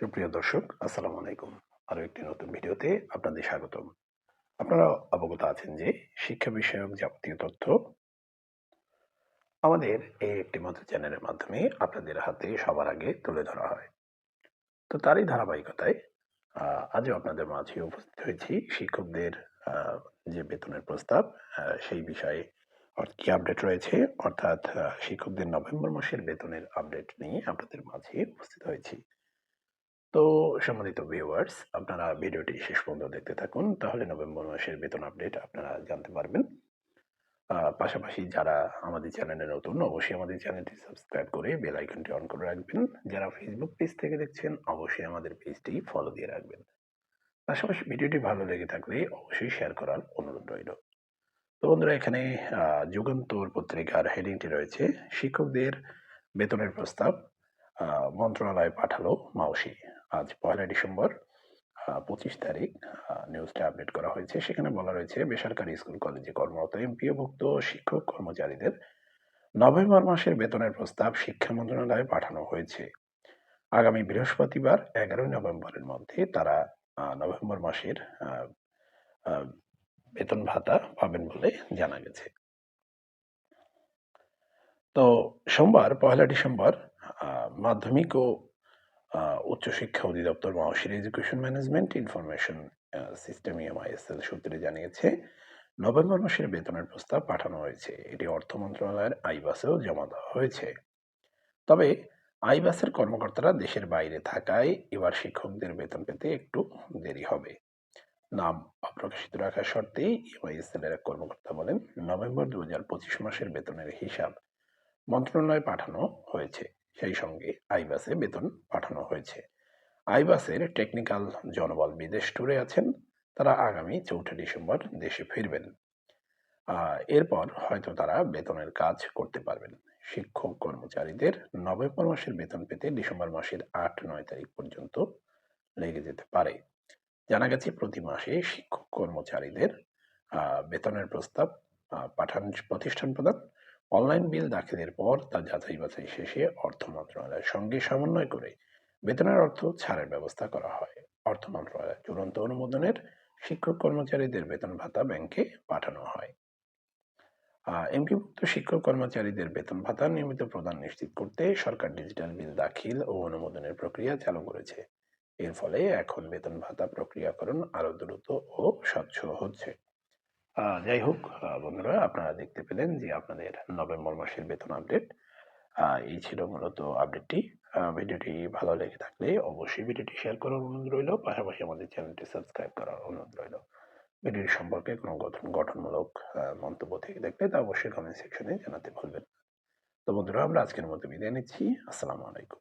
সুপ্রিয় দর্শক, আসসালামু আলাইকুম। আরও একটি নতুন ভিডিওতে আপনাদের স্বাগতম। আপনারা অবগত আছেন যে শিক্ষা বিষয়ক যাবতীয় তথ্য আমাদের এই একটি মাত্র চ্যানেলের মাধ্যমে আপনাদের হাতে সবার আগে তুলে ধরা হয়। তো তারই ধারাবাহিকতায় আজও আপনাদের মাঝে উপস্থিত হয়েছি শিক্ষকদের যে বেতনের প্রস্তাব সেই বিষয়ে কি আপডেট রয়েছে, অর্থাৎ শিক্ষকদের নভেম্বর মাসের বেতনের আপডেট নিয়ে আপনাদের মাঝে উপস্থিত হয়েছি। তো সম্মানিত ভিউয়ার্স আপনারা ভিডিওটি শেষ পর্যন্ত দেখতে থাকুন, তাহলে নভেম্বর মাসের বেতন আপডেট আপনারা জানতে পারবেন। পাশাপাশি যারা আমাদের চ্যানেলে নতুন, অবশ্যই আমাদের চ্যানেলটি সাবস্ক্রাইব করে বেল আইকনটি অন করে রাখবেন। যারা ফেসবুক পেজ থেকে দেখছেন, অবশ্যই আমাদের পেজটি ফলো দিয়ে রাখবেন। পাশাপাশি ভিডিওটি ভালো লেগে থাকলে অবশ্যই শেয়ার করার অনুরোধ রইল। তো বন্ধুরা, এখানে যুগান্তর পত্রিকার হেডিংটি রয়েছে, শিক্ষকদের বেতনের প্রস্তাব মন্ত্রণালয়ে পাঠালো মাউসি। আজ পয়লা ডিসেম্বর পঁচিশ তারিখ নিউজটা আপডেট করা হয়েছে। সেখানে বলা রয়েছে, বেসরকারি স্কুল, কলেজে কর্মরত এমপিওভুক্ত শিক্ষক কর্মচারীদের নভেম্বর মাসের বেতনের প্রস্তাব শিক্ষা মন্ত্রণালয়ে পাঠানো হয়েছে। আগামী বৃহস্পতিবার, এগারোই নভেম্বরের মধ্যে তারা নভেম্বর মাসের বেতন ভাতা পাবেন বলে জানা গেছে। তো সোমবার, পয়লা ডিসেম্বর মাধ্যমিক ও উচ্চশিক্ষা অধিদপ্তর মাওসির এডুকেশন ম্যানেজমেন্ট ইনফরমেশন সিস্টেম ইএমআইএসএল সূত্রে জানিয়েছে, নভেম্বর মাসের বেতনের প্রস্তাব পাঠানো হয়েছে। এটি অর্থ মন্ত্রণালয়ের আইবাসেও জমা দেওয়া হয়েছে। তবে আইবাসের কর্মকর্তারা দেশের বাইরে থাকায় এবার শিক্ষকদের বেতন পেতে একটু দেরি হবে। নাম অপ্রকাশিত রাখার শর্তে ইএমআইএসএল এর এক কর্মকর্তা বলেন, নভেম্বর দু হাজার পঁচিশ মাসের বেতনের হিসাব মন্ত্রণালয়ে পাঠানো হয়েছে। সেই সঙ্গে আইবাসে বেতন পাঠানো হয়েছে। আইবাসের টেকনিক্যাল জনবল বিদেশ ট্যুরে আছেন। তারা আগামী চৌঠা ডিসেম্বর দেশে ফিরবেন। এরপর হয়তো তারা বেতনের কাজ করতে পারবেন। শিক্ষক কর্মচারীদের নভেম্বর মাসের বেতন পেতে ডিসেম্বর মাসের আট, নয় তারিখ পর্যন্ত লেগে যেতে পারে। জানা গেছে, প্রতি মাসে শিক্ষক কর্মচারীদের বেতনের প্রস্তাব পাঠান, প্রতিষ্ঠান প্রদান অনলাইন বিল দাখিলের পর তা যাচাই বাছাই শেষে অর্থ মন্ত্রণালয়ের সঙ্গে সমন্বয় করে বেতনের অর্থ ছাড়ের ব্যবস্থা করা হয়। অর্থ মন্ত্রণালয়ের চূড়ান্ত অনুমোদনের শিক্ষক কর্মচারীদের বেতন ভাতা ব্যাংকে পাঠানো হয়। এমপিভুক্ত শিক্ষক কর্মচারীদের বেতন ভাতা নিয়মিত প্রদান নিশ্চিত করতে সরকার ডিজিটাল বিল দাখিল ও অনুমোদনের প্রক্রিয়া চালু করেছে। এর ফলে এখন বেতন ভাতা প্রক্রিয়াকরণ আরও দ্রুত ও স্বচ্ছ হচ্ছে। যাই হোক বন্ধুরা, আপনারা দেখতে পেলেন যে আপনাদের নভেম্বর মাসের বেতন আপডেট এই ছিল মূলত আপডেটটি ভিডিওটি ভালো লেগে থাকলে অবশ্যই ভিডিওটি শেয়ার করার অনুরোধ রইল। পাশাপাশি আমাদের চ্যানেলটি সাবস্ক্রাইব করার অনুরোধ রইল। ভিডিওটি সম্পর্কে কোনো গঠন, গঠনমূলক মন্তব্য থেকে দেখলে তা অবশ্যই কমেন্ট সেকশনে জানাতে ভুলবেন তো বন্ধুরা, আমরা আজকের মতো বিদায় নিচ্ছি। আসসালামু আলাইকুম।